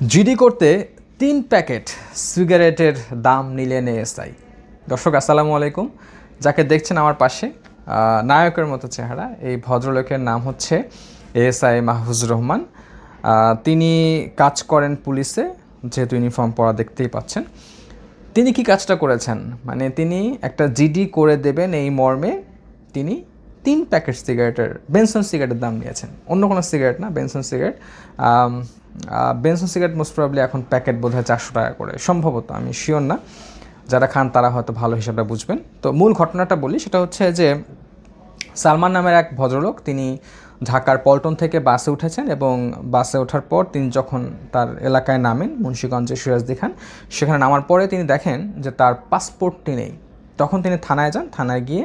GD করতে তিন packet সিগারেটের দাম নিলেন এএসআই দর্শক, আসসালামু আলাইকুম। যাকে দেখছেন আমার পাশে নায়কের মতো চেহারা, এই ভদ্রলোকের নাম হচ্ছে এএসআই মাহফুজুর রহমান। তিনি কাজ করেন পুলিশে, যেহেতু ইউনিফর্ম পরা দেখতেই পাচ্ছেন। তিনি কি কাজটা করেছেন? মানে তিনি একটা জিডি করে দেবেন এই মর্মে তিনি তিন প্যাকেট সিগারেটের বেনসন সিগারেটের দাম নিয়েছেন। অন্য কোনো সিগারেট না, Benson cigarette. Benson cigarette most probably এখন প্যাকেট বোধ হয় চারশো টাকা করে। সম্ভবত, আমি শিওর না। যারা খান তারা হয়তো ভালো হিসাবটা বুঝবেন। তো মূল ঘটনাটা বলি, সেটা হচ্ছে যে সালমান নামের এক ভদ্রলোক, তিনি ঢাকার পল্টন থেকে বাসে উঠেছেন এবং বাসে ওঠার পর তিনি যখন তার এলাকায় নামেন মুন্সীগঞ্জে সিরাজদি খান, সেখানে নামার পরে তিনি দেখেন যে তার পাসপোর্টটি নেই। তখন তিনি থানায় যান, থানায় গিয়ে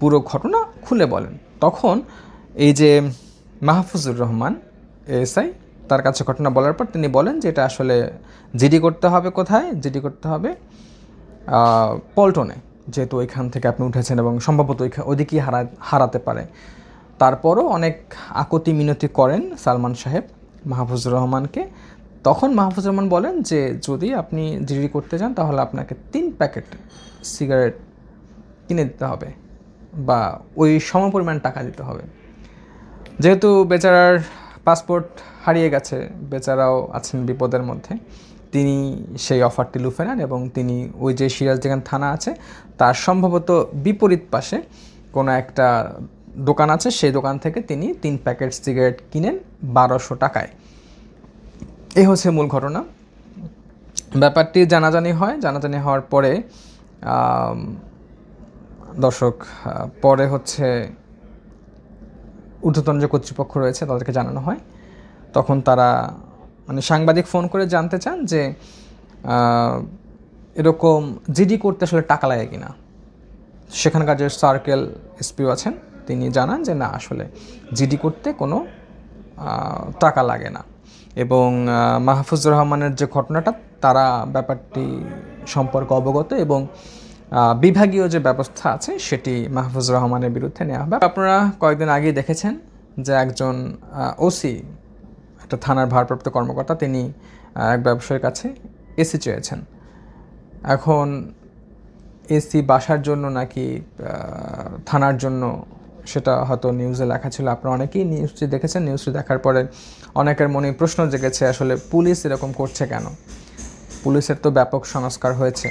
পুরো ঘটনা খুলে বলেন। তখন এই যে মাহফুজুর রহমান এএসআই, তার কাছে ঘটনা বলার পর তিনি বলেন যে এটা আসলে জিডি করতে হবে কোথায়? জিডি করতে হবে পল্টনে। যেহেতু ওইখান থেকে আপনি উঠেছেন এবং সম্ভবত ওইখা ওইদিকেই হারা, হারাতে পারে। তারপরও অনেক আকতি মিনতি করেন সালমান সাহেব মাহফুজুর রহমানকে। তখন মাহফুজুর রহমান বলেন যে, যদি আপনি জিডি করতে চান তাহলে আপনাকে তিন প্যাকেট সিগারেট কিনে দিতে হবে। বা ওই সমপরিমাণ টাকা দিতে হবে। যেহেতু বেচারার পাসপোর্ট হারিয়ে গেছে, বেচারাও আছেন বিপদের মধ্যে, তিনি সেই অফারটি লুফে নেন এবং তিনি ওই যে সিরাজদিগান থানা আছে, তার সম্ভবত বিপরীত পাশে কোনো একটা দোকান আছে, সেই দোকান থেকে তিনি তিন প্যাকেট সিগারেট কিনেন বারোশো টাকায়। এই হচ্ছে মূল ঘটনা। ব্যাপারটি জানাজানি হয়। জানাজানি হওয়ার পরে দর্শক পরে হচ্ছে ঊর্ধ্বতন যে কর্তৃপক্ষ রয়েছে তাদেরকে জানানো হয়। তখন তারা মানে সাংবাদিক ফোন করে জানতে চান যে এরকম জিডি করতে আসলে টাকা লাগে কিনা। সেখানকার যে সার্কেল এসপিও আছেন, তিনি জানান যে না, আসলে জিডি করতে কোনো টাকা লাগে না। এবং মাহফুজুর রহমানের যে ঘটনাটা, তারা ব্যাপারটি সম্পর্কে অবগত এবং বিভাগীয় যে ব্যবস্থা আছে সেটি মাহফুজুর রহমানের বিরুদ্ধে নেওয়া হবে। আপনারা কয়েকদিন আগেই দেখেছেন যে একজন ওসি একটা থানার ভারপ্রাপ্ত কর্মকর্তা, তিনি এক ব্যবসায়ীর কাছে এসি চেয়েছেন। এখন এসি বাসার জন্য নাকি থানার জন্য সেটা হয়তো নিউজে লেখা ছিল। আপনারা অনেকেই নিউজটি দেখেছেন। নিউজটি দেখার পরে অনেকের মনে প্রশ্ন জেগেছে, আসলে পুলিশ এরকম করছে কেন? পুলিশের তো ব্যাপক সংস্কার হয়েছে।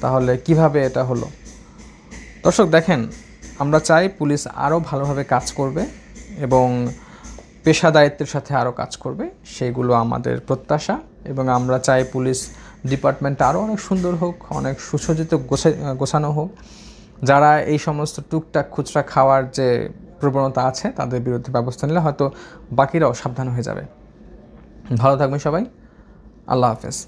তাহলে কীভাবে এটা হলো? দর্শক, দেখেন, আমরা চাই পুলিশ আরও ভালোভাবে কাজ করবে এবং পেশাদায়িত্বের সাথে আরও কাজ করবে। সেইগুলো আমাদের প্রত্যাশা এবং আমরা চাই পুলিশ ডিপার্টমেন্ট আরও অনেক সুন্দর হোক, অনেক সুসজ্জিত গোছা- গোছানো হোক। যারা এই সমস্ত টুকটাক খুচরা খাওয়ার যে প্রবণতা আছে, তাদের বিরুদ্ধে ব্যবস্থা নিলে হয়তো বাকিরাও সাবধান হয়ে যাবে। ভালো থাকবেন সবাই। আল্লাহ হাফেজ।